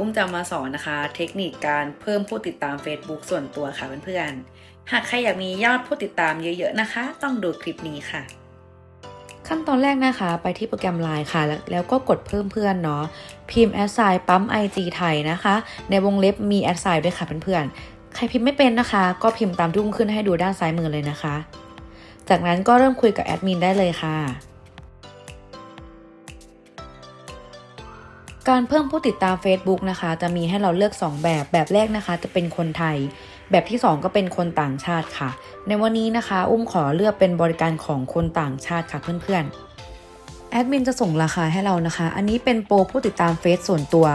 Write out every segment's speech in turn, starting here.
อุ้มจะมาสอนนะคะ เทคนิคการเพิ่มผู้ติดตาม Facebook ส่วนตัวค่ะเพื่อนๆ หากใครอยากมียอดผู้ติดตามเยอะๆนะคะ ต้องดูคลิปนี้ค่ะ ขั้นตอนแรกนะคะ ไปที่โปรแกรม Line ค่ะแล้วแล้วก็กดเพิ่มเพื่อนเนาะ พิมพ์แอดไซน์ปั๊ม IG ไทยนะคะ ในวงเล็บมีแอดไซน์ด้วยค่ะเพื่อนๆ ใครพิมพ์ไม่เป็นนะคะ ก็พิมพ์ตามที่อุ้มขึ้นให้ดูด้านซ้ายมือเลยนะคะ จากนั้นก็เริ่มคุยกับแอดมินได้เลยค่ะ การเพิ่มผู้ติดตาม Facebook นะคะ จะมีให้เราเลือก 2 แบบ แบบแรกนะคะ จะเป็นคนไทย แบบที่ 2 ก็เป็นคนต่างชาติค่ะ ในวันนี้นะคะ อุ้มขอเลือกเป็นบริการของคนต่างชาติค่ะเพื่อนๆ แอดมินจะส่งราคาให้เรานะคะ อันนี้เป็นโปรผู้ติดตามเฟซส่วนตัว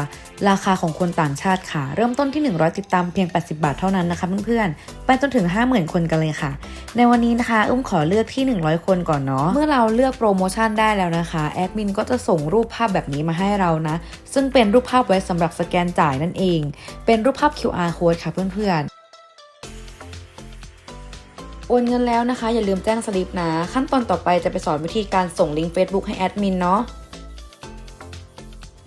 ราคาของคนต่างชาติค่ะ เริ่มต้นที่ 100 ติดตามเพียง 80 บาทเท่านั้นนะคะเพื่อนๆ ไปจนถึง 50,000 คนกันเลยค่ะ ในวันนี้นะคะอุ้มขอเลือกที่ 100 คนก่อนเนาะ เมื่อเราเลือกโปรโมชั่นได้แล้วนะคะ แอดมินก็จะส่งรูปภาพแบบนี้มาให้เรานะ ซึ่งเป็นรูปภาพไว้สำหรับสแกนจ่ายนั่นเอง เป็นรูปภาพ QR code ค่ะเพื่อนๆ โอนเงินแล้วนะคะ อย่าลืมแจ้งสลิปนะ ขั้นตอนต่อไปจะไปสอนวิธีการส่งลิงก์ Facebook ให้แอดมินเนาะ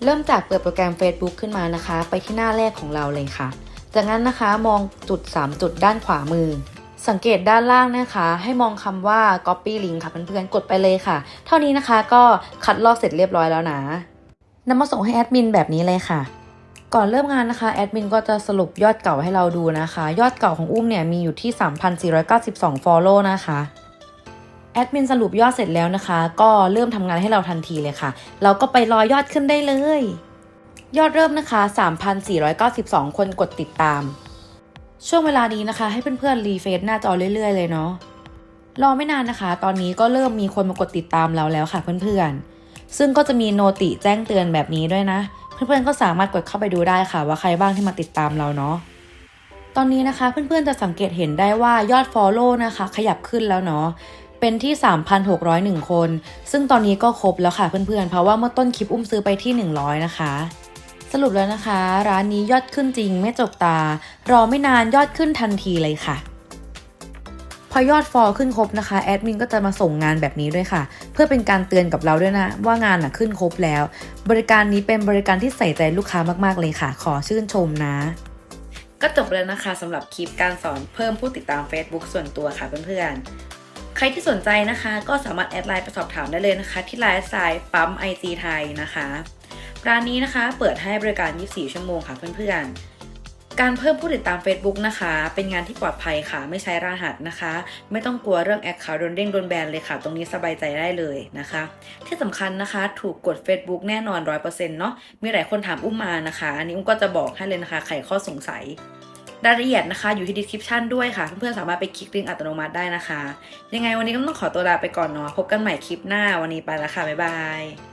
เริ่มจากเปิดโปรแกรม Facebook ขึ้นมานะคะ ไปที่หน้าแรกของเราเลยค่ะ จากนั้นนะคะมองจุด 3 จุดด้านขวามือ สังเกตด้านล่างนะคะ ให้มองคำว่า copy link ค่ะเพื่อนๆกดไปเลยค่ะ เท่านี้นะคะก็คัดลอกเสร็จเรียบร้อยแล้วนะนำมาส่งให้แอดมินแบบนี้เลยค่ะ ก่อนเริ่มงานนะคะแอดมินก็จะสรุปยอดเก่าให้เราดูนะคะ ยอดเก่าของอุ้มเนี่ยมีอยู่ที่ 3,492 follow นะคะแอดมินสรุปยอดเสร็จแล้วนะคะ ก็เริ่มทำงานให้เราทันทีเลยค่ะ เราก็ไปรอยอดขึ้นได้เลย ยอดเริ่มนะคะ 3,492 คนกดติดตาม ช่วงเวลานี้นะคะ ให้เพื่อนๆรีเฟซหน้าจอเรื่อยๆ เลยเนาะรอไม่นานนะคะ ตอนนี้ก็เริ่มมีคนมากดติดตามเราแล้วค่ะเพื่อนๆ ซึ่งก็จะมีโนติแจ้งเตือนแบบนี้ด้วยนะ เพื่อนๆก็สามารถกดเข้าไปดูได้ค่ะว่าใครบ้างที่มาติดตามเราเนาะตอนนี้นะคะเพื่อนๆจะสังเกตเห็นได้ว่ายอด Follow นะคะ ขยับขึ้นแล้วเนาะเป็นที่ 3,601 คน ซึ่งตอนนี้ก็ครบแล้วค่ะเพื่อนๆ เพราะว่าเมื่อต้นคลิปอุ้มซื้อไปที่ 100 นะคะ สรุปแล้วนะคะ ร้านนี้ยอดขึ้นจริงไม่จกตา รอไม่นานยอดขึ้นทันทีเลยค่ะ พอยอดฟอลขึ้นครบนะคะแอดมินก็จะมาส่งงานแบบนี้ด้วยค่ะ เพื่อเป็นการเตือนกับเราด้วยนะ ว่างานน่ะขึ้นครบแล้ว บริการนี้เป็นบริการที่ใส่ใจลูกค้ามากๆเลยค่ะ ขอชื่นชมนะ ก็จบแล้วนะคะสำหรับคลิปการสอนเพิ่มผู้ติดตาม Facebook ส่วนตัวค่ะเพื่อนๆ ใครที่สนใจนะคะก็สามารถแอดไลน์ไปสอบถามได้เลยนะคะ ที่ไลน์สายปั๊ม IG ไทยนะคะร้านนี้นะคะ เปิดให้บริการ 24 ชั่วโมงค่ะเพื่อนๆ การเพิ่มผู้ติดตาม Facebook นะคะ เป็นงานที่ปลอดภัยค่ะ ไม่ใช้รหัสนะคะ ไม่ต้องกลัวเรื่องแอคเคาท์โดนเด้งโดนแบนเลยค่ะ ตรงนี้สบายใจได้เลยนะคะ ที่สำคัญนะคะถูกกด Facebook แน่นอน 100%เนาะมีหลายคนถามอุ้มมานะคะ อันนี้อุ้มก็จะบอกให้เลยนะคะไขข้อสงสัยรายละเอียดนะคะอยู่ที่ description ด้วยค่ะ เพื่อนๆสามารถไปคลิกลิงก์อัตโนมัติได้นะคะ ยังไงวันนี้ก็ต้องขอตัวลาไปก่อนเนาะพบกันใหม่คลิปหน้าวันนี้ไปแล้วค่ะ บ๊ายบาย